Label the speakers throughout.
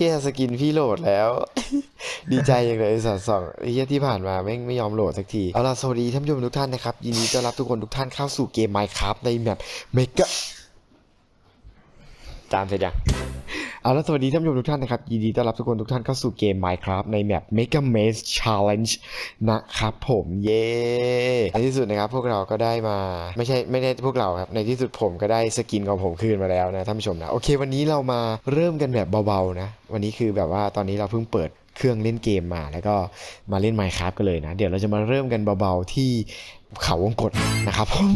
Speaker 1: เฮียสกินพี่โหลดแล้ว ดีใจอย่างเลยไอ้สัตว์สองเฮียที่ผ่านมาแม่งไม่ยอมโหลดสักทีเอาล่ะสวัสดีท่านผู้ชมทุกท่านนะครับ ยินดีต้อนรับทุกคนทุกท่านเข้าสู่เกม Minecraft ในแบบเมกะจามเสร็จยัง เอาละสวัสดีท่านผู้ชมทุกท่านนะครับยินดีต้อนรับทุกคนทุกท่านเข้าสู่เกม Minecraft ในแมป Mega Maze Challenge นะครับผมเย้ในที่สุดนะครับพวกเราก็ได้มาไม่ใช่ไม่ได้พวกเราครับในที่สุดผมก็ได้สกินของผมคืนมาแล้วนะท่านผู้ชมนะโอเค วันนี้เรามาเริ่มกันแบบเบาๆนะ วันนี้คือแบบว่าตอนนี้เราเพิ่งเปิด เครื่องเล่นเกมมา แล้วก็มาเล่น Minecraft กันเลยนะ เดี๋ยวเราจะมาเริ่มกันเบาๆที่เขาวงกตนะครับผม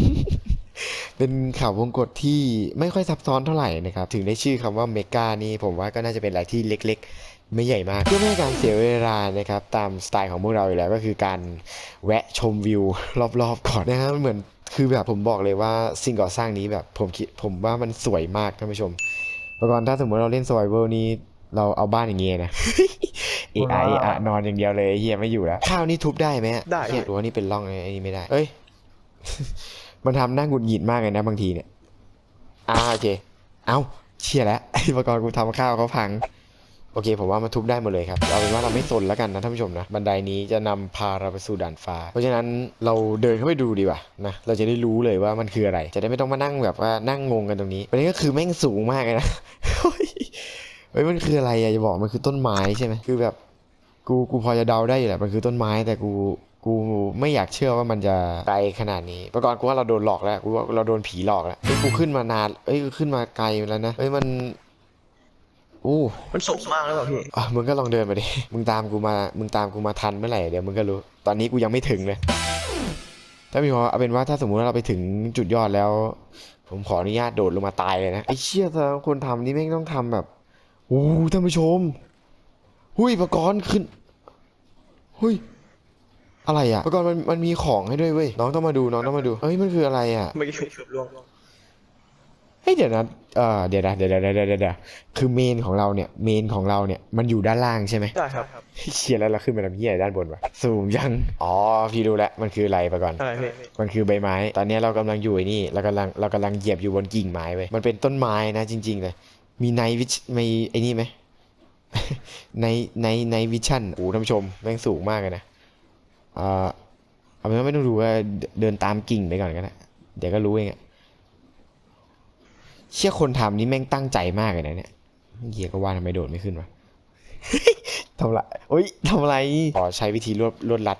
Speaker 1: เป็นข่าววงกฏที่ไม่ค่อยซับซ้อนเท่าไหร่นะครับ ถึงได้ชื่อคำว่าเมกานี่ผมว่าก็น่าจะเป็นอะไรที่เล็กๆ ไม่ใหญ่มากเพื่อไม่ให้การเสียเวลานะครับ ตามสไตล์ของพวกเราอยู่แล้วก็คือการแวะชมวิวรอบๆก่อนนะครับเหมือนคือแบบผมบอกเลยว่าสิ่งก่อสร้างนี้แบบผมคิดผมว่ามันสวยมากท่านผู้ชมเมื่อก่อนถ้าสมมติเราเล่น survival นี้ เราเอาบ้านอย่างเงี้ยนะเอไออะนอนอย่างเดียวเลยเฮียไม่อยู่แล้วข้าวนี่ทุบได้ไหมอะ
Speaker 2: ได้
Speaker 1: เฮียหรือว่านี่เป็นร่องไอ้นี่ไม่ได้ เอ้ย มันทำหน้าหงุดหงิดมากเลยนะบางทีเนี่ยอ่าโอเค เอ้าเชี่ยแล้วไอ้อุปกรณ์กูทำข้าวเขาพังโอเคผมว่ามันทุบได้หมดเลยครับเอาเป็นว่าเราไม่สนแล้วกันนะท่านผู้ชมนะบันไดนี้จะนำพาเราไปสู่ด่านฟ้า เพราะฉะนั้นเราเดินเข้าไปดูดีกว่านะเราจะได้รู้เลยว่ามันคืออะไร จะได้ไม่ต้องมานั่งแบบว่านั่งงงกันตรงนี้ประเด็นก็คือแม่งสูงมากเลยนะ เฮ้ยเฮ้ยมันคืออะไรอะจะบอกมันคือต้นไม้ใช่ไหมคือแบบกูกูพอจะเดาได้อยู่แหละมันคือต้นไม้แต่กูกูไม่อยากเชื่อว่ามันจะไกลขนาดนี้เมื่อก่อนกูว่าเราโดนหลอกแล้วกูว่าเราโดนผีหลอกแล้วเฮ้ยกูขึ้นมานานเอ้ยกูขึ้นมาไกลแล้วนะเฮ้ยมันอู้
Speaker 2: มันสูงมากแล้วเปล่าพี่
Speaker 1: อะมึงก็ลองเดินมาดิมึงตามกูมามึงตามกูมาทันเมื่อไหร่เดี๋ยวมึงก็รู้ ตอนนี้กูยังไม่ถึงเลยถ้ามีพอเอาเป็นว่าถ้าสมมุติว่าเราไปถึงจุดยอดแล้ว ผมขออนุญาตโดดลงมาตายเลยนะไอ้เชี่ยถ้าคนทำนี่แม่งต้องทำแบบ โอ้ท่านผู้ชมหุยประกรณ์ขึ้นหุยอะไรอะประกรณ์มันมันมีของให้ด้วยเว้ยน้องต้องมาดูน้องต้องมาดูเฮ้ยมันคืออะไรอะ
Speaker 2: เมื่อกี้เกือบล่วง
Speaker 1: เฮ้ยเดี๋ยวนะเออเดี๋ยวนะเดี๋ยวเดี๋ยวเดี๋ยวเดี๋ยวเดี๋ยวคือเมนของเราเนี่ยเมนของเราเนี่ยมันอยู่ด้านล่างใช่ไหม
Speaker 2: ได้ครับ
Speaker 1: เชียร์แล้วเราขึ้นไปทำเหี้ยด้านบนวะสูงยังอ๋อพี่รู้แล้วมันคืออะไรประกรณ์
Speaker 2: อะไรพี่
Speaker 1: มันคือใบไม้ ตอนนี้เรากำลังอยู่ไอ้นี่เรากำลังเรากำลังเหยียบอยู่บนกิ่งไม้เว้ยมันเป็นต้นไม้นะจริง ๆ เลย มีไนวิชมีไอ้นี่ไหมในในในวิชั่นโอ้ท่านผู้ชมแม่งสูงมากเลยนะเอ่อเอาเป็นว่าไม่ต้องดูว่าเดินตามกิ่งไปก่อนก็ได้เดี๋ยวก็รู้เองอะเชื่อคนทำนี่แม่งตั้งใจมากเลยนะเนี่ยเฮียก็ว่าทำไมโดดไม่ขึ้นวะทำไรโอ้ยทำอะไรขอใช้วิธีรวดรวดรัด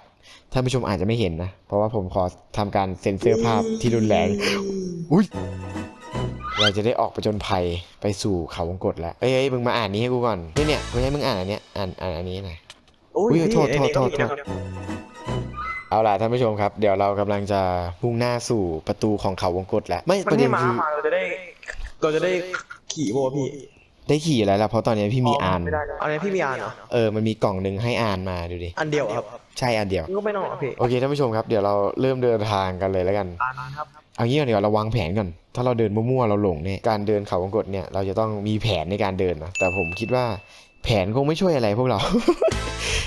Speaker 1: ท่านผู้ชมอาจจะไม่เห็นนะ เพราะว่าผมขอทำการเซ็นเซอร์ภาพที่รุนแรงอุ้ย เราจะได้ออกไปจนภัยไปสู่เขาวงกตแล้วเอ้ยเอ้ยมึงมาอ่านนี้ให้กูก่อนเนี่ยเนี่ยไม่ให้มึงอ่านอันเนี้ยอ่านอ่านอันนี้หน่อย
Speaker 2: โอ้ย
Speaker 1: อุ๊ย
Speaker 2: พี่
Speaker 1: โทษ
Speaker 2: อันนี้
Speaker 1: โทษ
Speaker 2: ต้องมี
Speaker 1: โทษ
Speaker 2: นะครับ
Speaker 1: เอาล่ะท่านผู้ชมครับ เดี๋ยวเรากำลังจะมุ่งหน้าสู่ประตูของเขาวงกตแล้ว ไม่
Speaker 2: มั
Speaker 1: ประ
Speaker 2: น
Speaker 1: เด็
Speaker 2: ให้
Speaker 1: น
Speaker 2: มา
Speaker 1: คือ
Speaker 2: มาเราจะได้เราจะได้ขี่โบพี่
Speaker 1: ได้ขี่อะไรล่ะเพราะตอนนี้พี่มีอ่าน
Speaker 2: ไม่ได้อันนี้พี่มีอ่านเหรอ
Speaker 1: เออมันมีกล่องหนึ่งให้อ่านมาดูดิ
Speaker 2: อันเดียวครับ
Speaker 1: ใช่อันเดียว
Speaker 2: มันก็ไม่ต้องหรอกพี่
Speaker 1: โอเคท่านผู้ชมครับเดี๋ยวเราเริ่มเดินทางกันเลยแล้วกัน
Speaker 2: อ่านครับ
Speaker 1: เอางี้ก่อนเดี๋ยวเราวางแผนก่อน ถ้าเราเดินมั่วๆเราหลงเนี่ย การเดินเขาวงกตเนี่ย เราจะต้องมีแผนในการเดินนะ แต่ผมคิดว่าแผนคงไม่ช่วยอะไรพวกเรา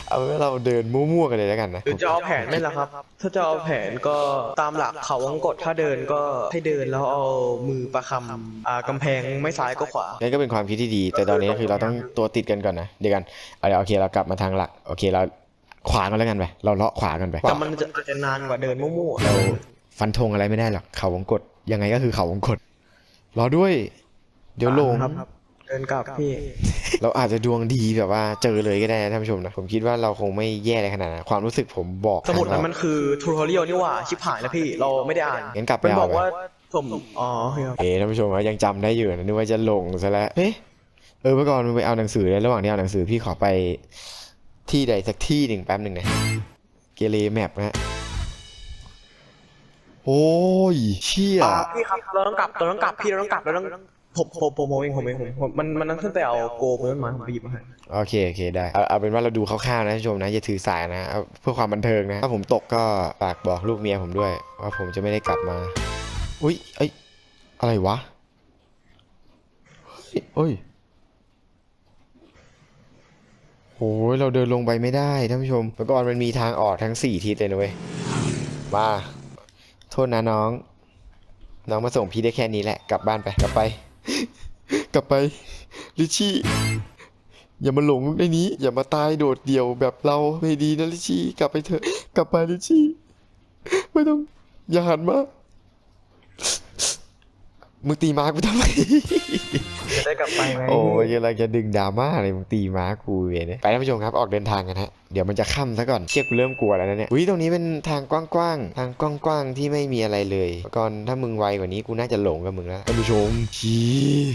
Speaker 1: เอาเป็นว่าเราเดินมั่วๆกันเลยแล้วกันนะ
Speaker 2: หรือจะเอาแผนไหม่ละครับ ถ้าจะเอาแผนก็ตามหลักเขาวังกดถ้าเดินก็ให้เดินแล้วเอามือประคำอ่ากำแพงไม่ซ้ายก็ขวา
Speaker 1: นั่นก็เป็นความคิดที่ดี แต่ตอนนี้คือเราต้องตัวติดกันก่อนนะ เดี๋ยวกัน เอาเดี๋ยวโอเคเรากลับมาทางหลัก โอเคเราขวากันแล้วกันไป เราเลาะขวากันไป
Speaker 2: แต่มันจะอาจจะนานกว่าเดินมั่ว
Speaker 1: เรา ฟันธงอะไรไม่ได้หรอกเขาวงกตยังไงก็คือเขาวงกตรอด้วย เดี๋ยวหลง
Speaker 2: ครับเดินกลับพี่
Speaker 1: เราอาจจะดวงดีแบบว่าเจอเลยก็ได้นะท่านผู้ชมนะ ผมคิดว่าเราคงไม่แย่อะไรขนาดนั้นความรู้สึกผมบอก
Speaker 2: สมุด
Speaker 1: ทาง
Speaker 2: นั้น
Speaker 1: เรา
Speaker 2: มันคือทูทอเรียลนี่หว่าชิบหายแล้วพี่เราไม่ได้อ่าน
Speaker 1: งั้นกลับไป
Speaker 2: มัน
Speaker 1: เอา
Speaker 2: บอก
Speaker 1: ไป
Speaker 2: ว่าผมอ๋อโอเคครับ
Speaker 1: เอ๊ะท่านผู้ชมยังจำได้อยู่นะนึกว่าจะหลงซะแล้วเฮ้ยเออเมื่อก่อนมึงไปเอาหนังสือเลยระหว่างที่เอาหนังสือพี่ขอไปที่ใดสักที่หนึ่งแป๊บหนึ่งนะเกเรแมปนะฮะ โอ้ยเชี่ย
Speaker 2: อ่าพี่ครับเราต้องกลับเราต้องกลับพี่เราต้องกลับเราต้องผมผมผมผมเองผมเองผมผมมันมันต้องขึ้นไปเอาโกเพื่อนมาผมไปหยิบมาให้
Speaker 1: โอเคโอเคได้เอาเอาเป็นว่าเราดูคร่าวๆนะท่านผู้ชมนะอย่าถือสายนะเอาเพื่อความบันเทิงนะถ้าผมตกก็ฝากบอกลูกเมียผมด้วย ว่าผมจะไม่ได้กลับมา อุ้ยเอ้ยอะไรวะเฮ้ยเอ้ยโอ้ยเราเดินลงไปไม่ได้ท่านผู้ชมเมื่อก่อนมันมีทางออกทั้งสี่ทิศเลยนะเว้ยมา โทษนะน้อง น้องมาส่งพี่ได้แค่นี้แหละ กลับบ้านไป กลับไป กลับไป ลิชี่ อย่ามาหลงในนี้ อย่ามาตายโดดเดี่ยวแบบเราไม่ดีนะลิชี่ กลับไปเถอะ กลับไปลิชี่ ไม่ต้อง อย่าหันมา มึงตีมากูทำไม
Speaker 2: ได้กลับไปไหม
Speaker 1: โอ้ยกำลังจะดึงดราม่าเลยมึงตีม้ากูเวยเนี่ยไปท่านผู้ชมครับออกเดินทางกันฮะเดี๋ยวมันจะค่ำซะก่อนเชี่ยกูเริ่มกลัวแล้วนะเนี่ยอุ้ยตรงนี้เป็นทางกว้างๆทางกว้างๆที่ไม่มีอะไรเลยก่อนถ้ามึงไวกว่านี้กูน่าจะหลงกับมึงแล้วท่านผู้ชมชี้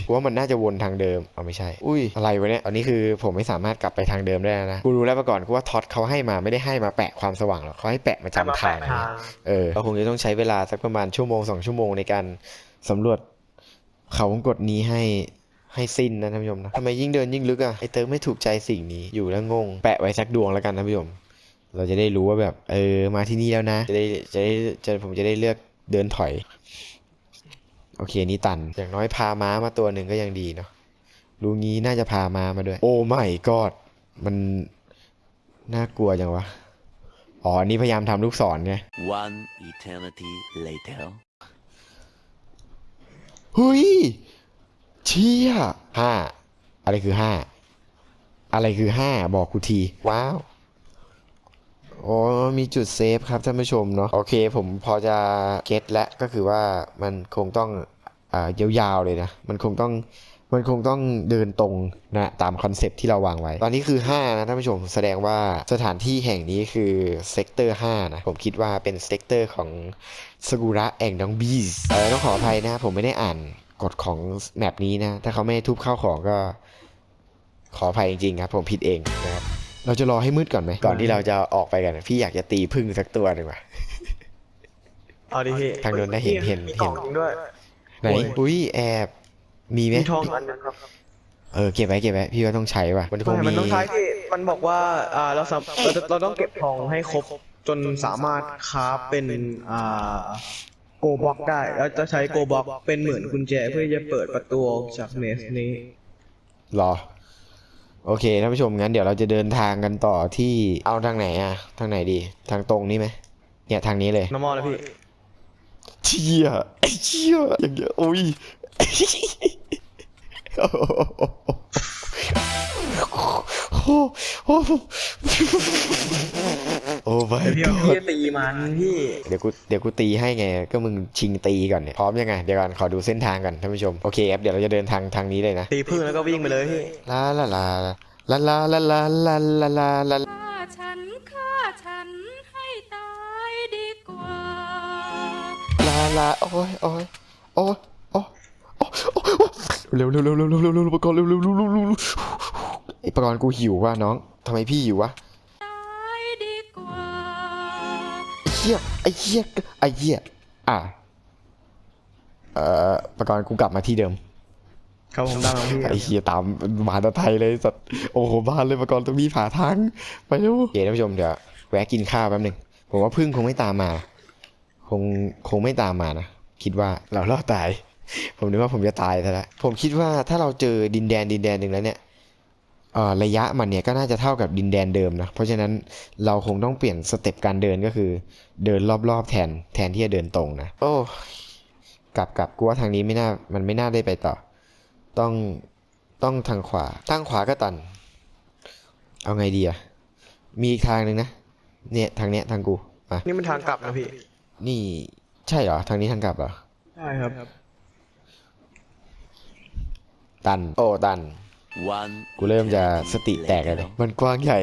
Speaker 1: กูว่ามันน่าจะวนทางเดิมเอาไม่ใช่ อุ้ยอะไรวะเนี่ยตอนนี้คือผมไม่สามารถกลับไปทางเดิมได้แล้วนะกูรู้แล้วมาก่อนกูว่าท็อตเขาให้มาไม่ได้ให้มาแปะความสว่างหรอกเขาให้แปะมาจำทาง
Speaker 2: ทาง
Speaker 1: เออเราคงจะต้องใช้เวลาสักประมาณชั่วโมงสองชั่วโมงในการสำรวจเขาวงกตนี้ให้ ให้สิ้นนะท่านผู้ชมนะทำไมยิ่งเดินยิ่งลึกอะ่ะไอเติร์ไม่ถูกใจสิ่งนี้อยู่แล้วงง แปะไว้สักดวงแล้วกันท่านผู้ชมเราจะได้รู้ว่าแบบเออมาที่นี่แล้วนะ จะได้จะได้จะผมจะได้เลือกเดินถอย โอเคนี่ตัน อย่างน้อยพาม้ามาตัวหนึ่งก็ยังดีเนาะรูงี้น่าจะพาม้ามาด้วย โอ้ไม่กอดมันน่ากลัวจังวะ อ๋ออันนี่พยายามทำลูกศรไง
Speaker 3: One eternity later.
Speaker 1: เฮ้ย เชี่ยห้าอะไรคือห้าอะไรคือห้าบอกกูที ว้าวโอ้มีจุดเซฟครับท่านผู้ชมเนาะโอเคผมพอจะเก็ตแล้วก็คือว่ามันคงต้องอ่ายาวๆเลยนะ มันคงต้องมันคงต้องเดินตรงนะตามคอนเซปต์ที่เราวางไว้ ตอนนี้คือ 5 นะท่านผู้ชมแสดงว่าสถานที่แห่งนี้คือเซกเตอร์5นะผมคิดว่าเป็นเซกเตอร์ของสกุระแองดองบีสเออต้องขออภัยนะผมไม่ได้อ่าน กฎของแมปนี้นะ ถ้าเขาไม่ได้ทุบเข้าของก็ขออภัยจริงๆครับ ผมผิดเองนะครับ เราจะรอให้มืดก่อนไหม ก่อนที่เราจะออกไปกันพี่อยากจะตีพึ่งสักตัวหนึ่งว่ะ
Speaker 2: เอาดิพี่
Speaker 1: ทางโน้นได้เห็นเห็น
Speaker 2: มี
Speaker 1: เห็น
Speaker 2: กล่องจริงด้วย
Speaker 1: ไหน
Speaker 2: โอ้ย
Speaker 1: อุ้ยแอบมีไหม
Speaker 2: มีทองอันนึงครับ
Speaker 1: เออเก็บไว้เก็บไว้พี่ว่าต้องใช้ว่ะ มันคง
Speaker 2: ไม่
Speaker 1: มี
Speaker 2: มันต้องใช้พี่มันบอกว่าอ่าเราสามเราจะเราต้องเก็บทองให้ครบจนสามารถคราฟเป็นอ่า โกบ็อกได้ แล้วจะใช้โกบ็อกเป็นเหมือนกุญแจเพื่อจะเปิดประตูออกจากเมสนี้
Speaker 1: รอ โอเคท่านผู้ชมงั้นเดี๋ยวเราจะเดินทางกันต่อที่เอาทางไหนอะทางไหนดี ทางตรงนี้ไหมเนี่ยทางนี้เลย
Speaker 2: น้ำมอลเลยพี่
Speaker 1: เชี่ยไอ้เชี่ยอย่างเงี้ยโอ้ย โอ้โอ้โอ้ไป
Speaker 2: เดี๋ยวพี่พี่ตีมันพี่
Speaker 1: เดี๋ยวกูเดี๋ยวกูตีให้ไง ก็มึงชิงตีก่อนเนี่ยพร้อมยังไง เดี๋ยวก่อนขอดูเส้นทางก่อนท่านผู้ชม โอเคครับเดี๋ยวเราจะเดินทางทางนี้เลยนะ
Speaker 2: ตีพึ่งแล้วก็วิ่งไปเลยพี่
Speaker 1: ลาลาลาลาลาลาลาลาลาลาลา
Speaker 4: ฆ่าฉันฆ่าฉันให้ตายดีกว่า
Speaker 1: ลาลาโอ้ยโอ้ยโอ้ยโอ้ยโอ้ยโอ้ยโอ้ยเร็วเร็วเร็วเร็วเร็วเร็วเร็วประกอบเร็วเร็วเร็วเร็วเร็วเร็ว ไอ้ประกอบกูหิวว่ะน้องทำไมพี่หิววะ
Speaker 4: ตายดีกว่า
Speaker 1: ไอ้เหี้ยไอ้เหี้ยไอ้เหี้ยอะเอ่อประกอบกูกลับมาที่เดิม
Speaker 2: ครับผมดังของพี่
Speaker 1: ไอ้เหี้ยตามมาตาไทยเลยสัตว์โอ้โหบ้านเลยประกอบตรงนี้ผ่าทางไปเร็วโอเคท่านผู้ชมเดี๋ยวแวะกินข้าวแป๊บหนึงผมว่าพึ่งคงไม่ตามมา คงคงไม่ตามมานะคิดว่าเรารอดตาย ผมนึกว่าผมจะตายซะแล้วผมคิดว่าถ้าเราเจอดินแดนดินแดนหนึ่งแล้วเนี่ยเอ่อ ระยะมันเนี่ยก็น่าจะเท่ากับดินแดนเดิมนะ เพราะฉะนั้นเราคงต้องเปลี่ยนสเต็ปการเดินก็คือ เดินรอบๆแทนแทนที่จะเดินตรงนะ โอ้กลับกลับกูว่าทางนี้ไม่น่ามันไม่น่าได้ไปต่อ ต้องต้องทางขวาทางขวาก็ตัน เอาไงดีอะมีอีกทางหนึ่งนะ เนี่ยทางเนี้ยทางกูมา
Speaker 2: นี่มันทางกลับนะพี่
Speaker 1: นี่ใช่เหรอทางนี้ทางกลับเหรอ
Speaker 2: ใช่ครับ
Speaker 1: ตัน โอ้ตัน
Speaker 3: One
Speaker 1: กูเริ่มจะสติแตก
Speaker 3: eternity
Speaker 1: เลย มันกว้างใหญ่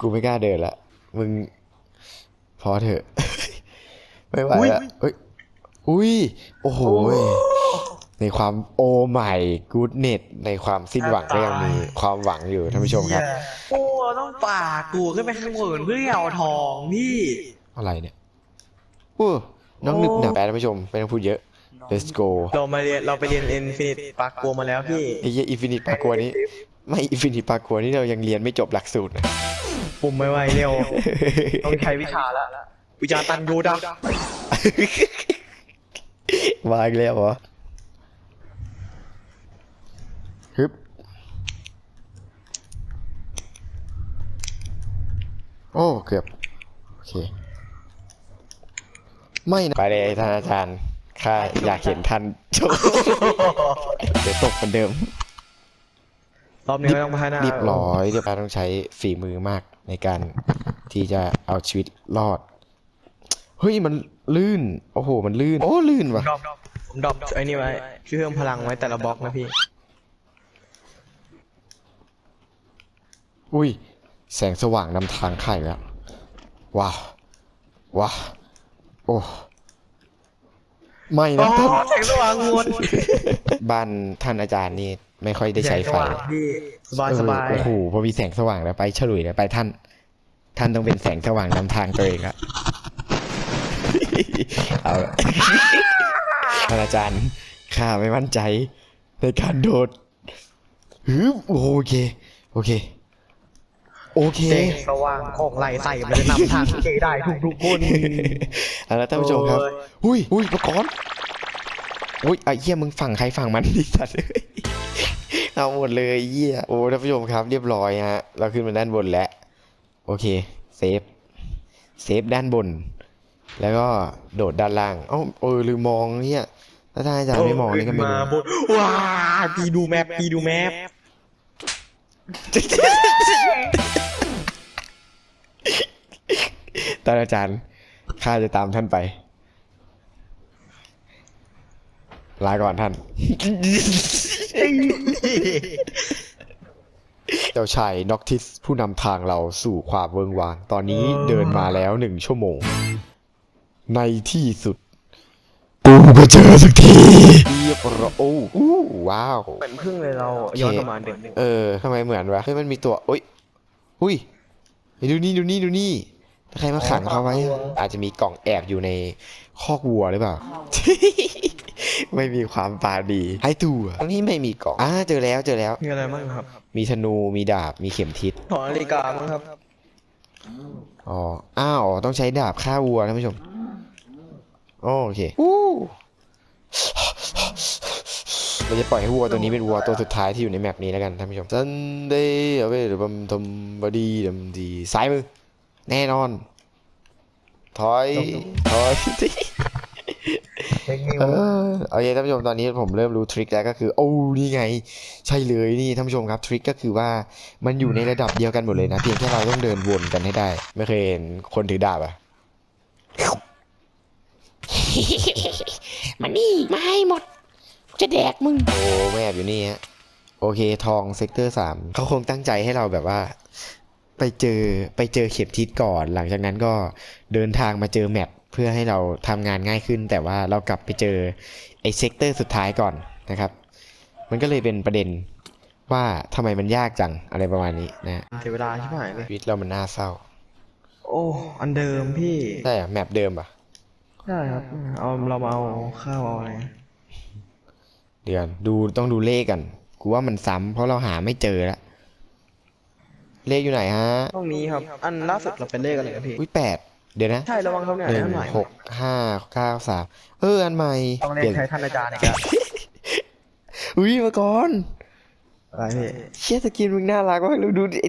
Speaker 1: กูไม่กล้าเดินละ มึง พอเถอะ ไม่ไหว
Speaker 2: อุ๊ย
Speaker 1: ละเอ้ย อุ้ย โอ้โหยในความโอใหม่กูดเน็ตในความสิ้นหวังก็ยังมีความหวังอยู่ท่านผู้ชมครับ
Speaker 2: โอ้ต้องป่ากูขึ้นไปข้างบนเพื่อเอาทองพี่
Speaker 1: อะไรเนี่ยอู้น้องนึกหนักแปลท่านผู้ชมไม่ต้องพูดเยอะ let's go
Speaker 2: เรามาเรียนเราไปเรียนอินฟินิตปากกัวมาแล้วพี่
Speaker 1: ไอ้เหี้ยอินฟินิตปากัวนี้ ไม่อินฟินิตปากัวนี่เรายังเรียนไม่จบหลักสูตรนะ
Speaker 2: ปุ่มไม่ไหวเร็วต้องใช้วิชาแล้ววิชาตันยูดะ
Speaker 1: มาอีกแล้วเหรอฮึบโอ้เกือบ โอเค ไม่นะไปเลยท่านอาจารย์ ข้าอยากเห็นท่านโชว์เดี๋ยวตกเหมือนเดิม
Speaker 2: รอบนี้ก็ต้องพัฒนา
Speaker 1: เรียบร้อยเรียบร้อยต้องใช้ฝีมือมากในการที่จะเอาชีวิตรอด เฮ้ยมันลื่น โอ้โห มันลื่น โอ้ลื่นว่ะ
Speaker 2: ดรอปผมดรอปไอ้นี่ไว้ช่วยเพิ่มพลังไว้แต่ละบล็อกนะพี่
Speaker 1: อุ้ย แสงสว่างนำทางไข่แล้ว ว้าว ว้าว โอ้ ไม่
Speaker 2: อ๋
Speaker 1: นะ
Speaker 2: อ
Speaker 1: ท่าน
Speaker 2: แสงสว่างงด
Speaker 1: บ้านท่านอาจารย์นี่ไม่ค่อยได้ใช้ไฟ
Speaker 2: แสงสว่างพี่สบายสบาย
Speaker 1: เออโอ้โหพอมีแสงสว่างแล้วไปฉลุยแล้วไปท่าน ท่านต้องเป็นแสงสว่างนำทางตัวเองละเอาละท่านอาจารย์ข้าไม่มั่นใจในการโดดฮึบโอเค โอเค โอเค
Speaker 2: แสงสว่างของไหลใส่มันจะนำทางเจได้ทุกทุกๆคน
Speaker 1: เอาละท่านผู้ชมครับ
Speaker 2: โอ้ย
Speaker 1: อุ้ยอุ้ยประกอนอุ้ยไอ้เหี้ยมึงฝั่งใครฝั่งมันดิสัตว์เอ้ยเอาหมดเลยไอ้เหี้ยโอ้ท่านผู้ชมครับเรียบร้อยฮะ เราขึ้นมาด้านบนแล้ว โอเคเซฟเซฟด้านบน แล้วก็โดดด้านล่าง เอ้าเออลืมมองเนี่ยถ้าท่านอาจารย์ไม่มองนี่ก็ไม่
Speaker 2: มา
Speaker 1: รู้
Speaker 2: บนว้าพี่ดูแมปพี่ดูแมป
Speaker 1: ท่านอาจารย์ข้าจะตามท่านไป ลาก่อนท่าน เจ้าชายน็อกทิสผู้นำทางเราสู่ความเวิงวาง ตอนนี้เดินมาแล้วหนึ่งชั่วโมง ในที่สุด กูก็เจอสักทีเรียบร้อยโอ้อู้ว้าว
Speaker 2: เหมือนพึ่งเลยเราย้อนกลับมาเด็ก
Speaker 1: เออทำไมเหมือนวะเฮ้ยมันมีตัว อุ้ย อุ้ยเฮ้ย ดูนี่ดูนี่ดูนี่ ถ้าใครมาขังเขาไว้อะอาจจะมีกล่องแอบอยู่ในคอกวัวหรือเปล่า ไม่มีความปาดีให้ตัวอันนี้ไม่มีกล่องอ่าเจอแล้วเจอแล้ว
Speaker 2: มีอะไรบ้างครับ
Speaker 1: มีธนูมีดาบมีเข็มทิศ
Speaker 2: ถอนาฬิกามั้งครับ
Speaker 1: อ๋อ อ้าว ต้องใช้ดาบฆ่าวัวท่านผู้ชม โอเคเราจะปล่อยให้วัวตัวนี้เป็นวัวตัวสุดท้ายที่อยู่ในแมปนี้แล้วกันท่านผู้ชม Sunday เอาไปหรือบำทำบดีดำดีซ้ายมือ แน่นอน ถอยถอย
Speaker 2: เทคนิค
Speaker 1: เออโอเคท่านผู้ชมตอนนี้ผมเริ่มรู้ทริคแล้วก็คือ โอ้นี่ไง ใช่เลยนี่ท่านผู้ชมครับทริคก็คือว่ามันอยู่ในระดับเดียวกันหมดเลยนะเพียงแค่เราต้องเดินวนกันให้ได้ ไม่เคยเห็นคนถือดาบอะ
Speaker 5: มานี่มาให้หมดกูจะแดกมึง
Speaker 1: โอ้ไม่แอบอยู่นี่ฮะโอเคทองเซกเตอร์สามเขาคงตั้งใจให้เราแบบว่า ไปเจอไปเจอเข็มทิศก่อน หลังจากนั้นก็เดินทางมาเจอแมปเพื่อให้เราทำงานง่ายขึ้น แต่ว่าเรากลับไปเจอไอ้เซกเตอร์สุดท้ายก่อนนะครับ มันก็เลยเป็นประเด็นว่าทำไมมันยากจังอะไรประมาณนี้นะ
Speaker 2: เสียเวลาชิบหายเลย
Speaker 1: ชีวิตเรามันน่าเศร้า
Speaker 2: โอ้ อันเดิมพี่
Speaker 1: ใช่อะแมปเดิมปะ
Speaker 2: ได้ครับเอาเรามาเอาข้าวเอาอะไร
Speaker 1: เดี๋ยวดูต้องดูเลขกันกูว่ามันซ้ำเพราะเราหาไม่เจอแล้ว เลขอยู่ไหนฮะ
Speaker 2: ห้องนี้ครับ อันล่าสุดเราเป็นเลขอะไรครับพี่
Speaker 1: อุ้ยแปดเดี๋ยวนะ
Speaker 2: ใช่ระวังครับเนี่ย
Speaker 1: หนึ่ง
Speaker 2: อันใหม่
Speaker 1: หกห้าเก้าสามเอออันใหม่
Speaker 2: ต้องเรีย
Speaker 1: เปลี่
Speaker 2: ก
Speaker 1: ยน
Speaker 2: ใช้ท่านอาจารย์อีกแล้ว
Speaker 1: อุ้ยมาก่อน
Speaker 2: อะไรพี่
Speaker 1: เชี่ยสกินมึงน่ารักมากดูดูดิ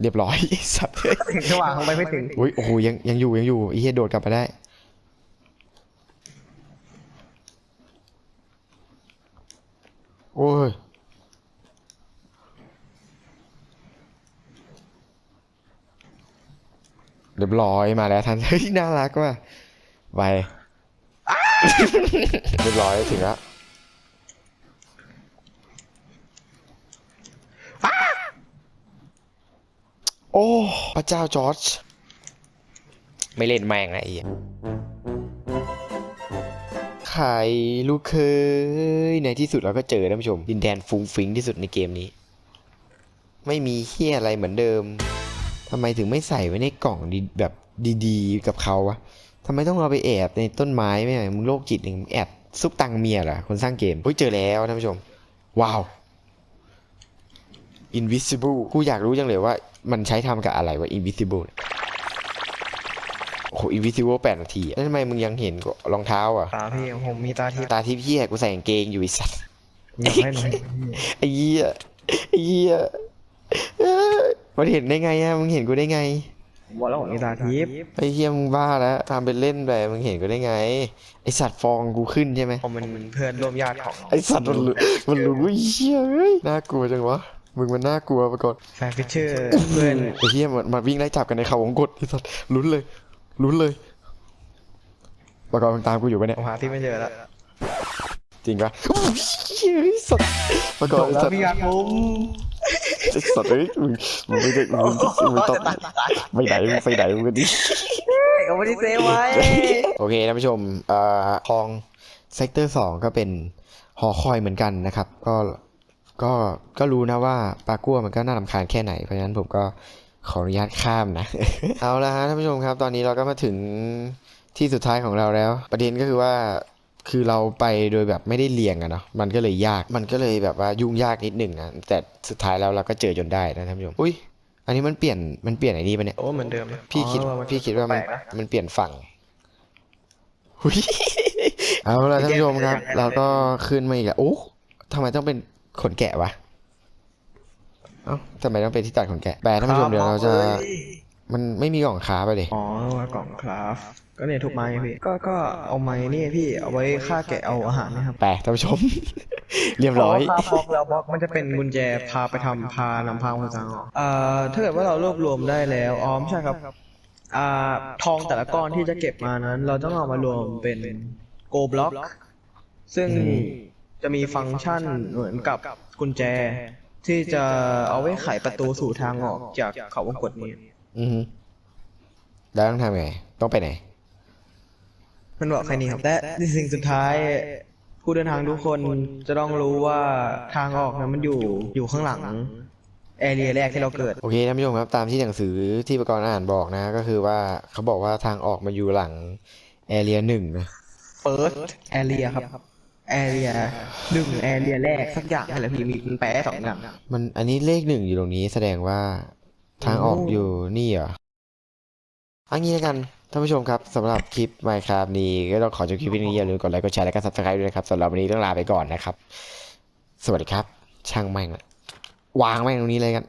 Speaker 1: เรียบร้อยไอ้สัตว์เฮ้ย
Speaker 2: ถึงจังหวะเขาไปไม่ถึง
Speaker 1: อุ้ยโอ้โหยังยังอยู่ยังอยู่ไอ้เฮียโดดกลับมาได้โอ้ย เรียบร้อยมาแล้วท่านเฮ้ยน่ารักว่ะไปเรียบร้อยถึงแล้วโอ้พระเจ้าจอร์จไม่เล่นแม่งนะไอ้ไข่ลูกเคยในที่สุดเราก็เจอท่านผู้ชม ดินแดนฟุ้งฟิ้งที่สุดในเกมนี้ ไม่มีเฮี้ยอะไรเหมือนเดิม ทำไมถึงไม่ใส่ไว้ในกล่องดีแบบดีๆ กับเขาวะทำไมต้องเอาไปแอบในต้นไม้ไม่ไหมึงโรคจิตหนึ่งมึงแอบซุกตังเมียเหรอคนสร้างเกมเฮ้ยเจอแล้วท่านผู้ชม ว้าว invisible กูอยากรู้จังเลยว่า มันใช้ทำกับอะไรวะ invisible เนี่ยโอ้โห invisible แปดนาทีอะแล้วทำไมมึงยังเห็นกรองเท้าอะ
Speaker 2: ตาพี่ผมมีตาทิพย์
Speaker 1: ตาที่พี่กูใส่กางเกงอยู่ไอ้สัส
Speaker 2: อยากให้หนูเห็นพี่
Speaker 1: ไอ้เหี้ยไอ้เหี้ยเอ้ย มันเห็นได้ไงอะมึงเห็นกูได้ไง
Speaker 2: ผมบอกแล้วผมมีตาทิพย์
Speaker 1: ไอ้เฮียมึงบ้าแล้วทำเป็นเล่นไปมึงเห็นก็ได้ไง ไอสัตว์ฟองกูขึ้นใช่ไหม
Speaker 2: ผมเป็นเพื่อนร่วมญาติของ
Speaker 1: ไอสัตว์มันรู้มันรู้ว่าเฮียเฮ้ยน่ากลัวจังวะมึงมันน่ากลัวไปก่อน
Speaker 2: แฟนฟิชเชอร์เพื่อน
Speaker 1: ไอ้เฮียมันมาวิ่งไล่จับกันในเขาวงกตไอสัตว์ลุ้นเลยลุ้นเลยปกรณ์มึงตามกูอยู่ปะเนี่ย
Speaker 2: ผมหาที่ไม่เจอแล้ว
Speaker 1: จริงปะโอ้ยเฮียไอ้สัตว์ปกรณ์ไอ้
Speaker 2: แล้ว
Speaker 1: สัตว์
Speaker 2: พี่ยาผม
Speaker 1: ไอ้สัตว์เอ้ยมึงมึงไม่ได้มึงมึงไม่ต้องไม่ไหนไปไหนมึงดี
Speaker 2: เอาไม่ได้เซฟไว้
Speaker 1: โอเคท่านผู้ชมเอ่อคลองเซกเตอร์สองก็เป็นหอคอยเหมือนกันนะครับ ก็ก็ก็รู้นะว่าปลากั้วมันก็น่ารำคาญแค่ไหนเพราะฉะนั้นผมก็ขออนุญาตข้ามนะ เอาละฮะท่านผู้ชมครับ ตอนนี้เราก็มาถึงที่สุดท้ายของเราแล้ว ประเด็นก็คือว่า คือเราไปโดยแบบไม่ได้เรียงอะเนาะมันก็เลยยากมันก็เลยแบบว่ายุ่งยากนิดหนึ่งนะแต่สุดท้ายแล้วเราก็เจอจนได้นะท่านผู้ชมอุ้ยอันนี้มันเปลี่ยนมันเปลี่ยนไอ้นี่ปะเนี่ย
Speaker 2: โอ้เหมือนเดิมนะ
Speaker 1: พี่คิด
Speaker 2: อ๋อ
Speaker 1: พี่คิดว่ามัน
Speaker 2: แปลกะ
Speaker 1: มันเปลี่ยนฝั่งหุยเอาละท่านผู้ชมครับ เราก็ขึ้นมาอีกแล้วโอ้ทำไมต้องเป็นขนแกะวะเอ้าทำไมต้องเป็นที่ตัดขนแกะแปลท่านผู้ชมเดี๋ยวเราจะ มันไม่มีกล่องค้าไปเลย
Speaker 2: อ๋อว่ากล่องคราฟ ก็เนี่ยทุกไม้ไงพี่ ก็ก็เอาไม้นี่พี่เอาไว้ฆ่าแกะเอาอาหารนะครับ
Speaker 1: แปลท่านผู้ชม เรียบร้อย
Speaker 2: พอฆ่าบล็อกแล้วบล็อกมันจะเป็นกุญแจพาไปทำพานำพาคนทางออกอ่าถ้าเกิดว่าเรารวบรวมได้แล้วอ๋อไม่ใช่ครับอ่าทองแต่ละก้อนที่จะเก็บมานั้น เราต้องเอามารวมเป็นโกบล็อก ซึ่ง
Speaker 1: อืม
Speaker 2: จะมีฟังก์ชันเหมือนกับกุญแจ ที่จะเอาไว้ไขประตูสู่ทางออกจากเขาวงกตนี้
Speaker 1: อือฮึแล้วต้องทำไง ต้องไปไหน
Speaker 2: มันบอกแค่นี้ครับ และสิ่งสุดท้าย ผู้เดินทางทุกคนจะต้องรู้ว่าทางออกนั้นมันอยู่อยู่ข้างหลังแอเรียแรกที่เราเกิด
Speaker 1: โอเคท่านผู้ชมครับตามที่หนังสือที่ประกรณ์อ่านบอกนะ ก็คือว่าเขาบอกว่าทางออกมาอยู่หลังแอเรียหนึ่งนะ
Speaker 2: first area ครับ area หนึ่ง area แรกสักอย่างอะไรพี่มีมันแปลได้สองอย่าง
Speaker 1: มันอันนี้เลขหนึ่งอยู่ตรงนี้แสดงว่าทางออก
Speaker 2: โอ้
Speaker 1: อยู่นี่เหรอเอันนี้แล้วกัน ท่านผู้ชมครับสำหรับคลิป Minecraft นี้ก็ต้องขอจบคลิปนี้อย่าลืมกดไลค์กดแชร์และก็ Subscribe ด้วยนะครับสำหรับวันนี้ต้องลาไปก่อนนะครับ สวัสดีครับ ช่างแม่งวางแม่งตรงนี้เลยกัน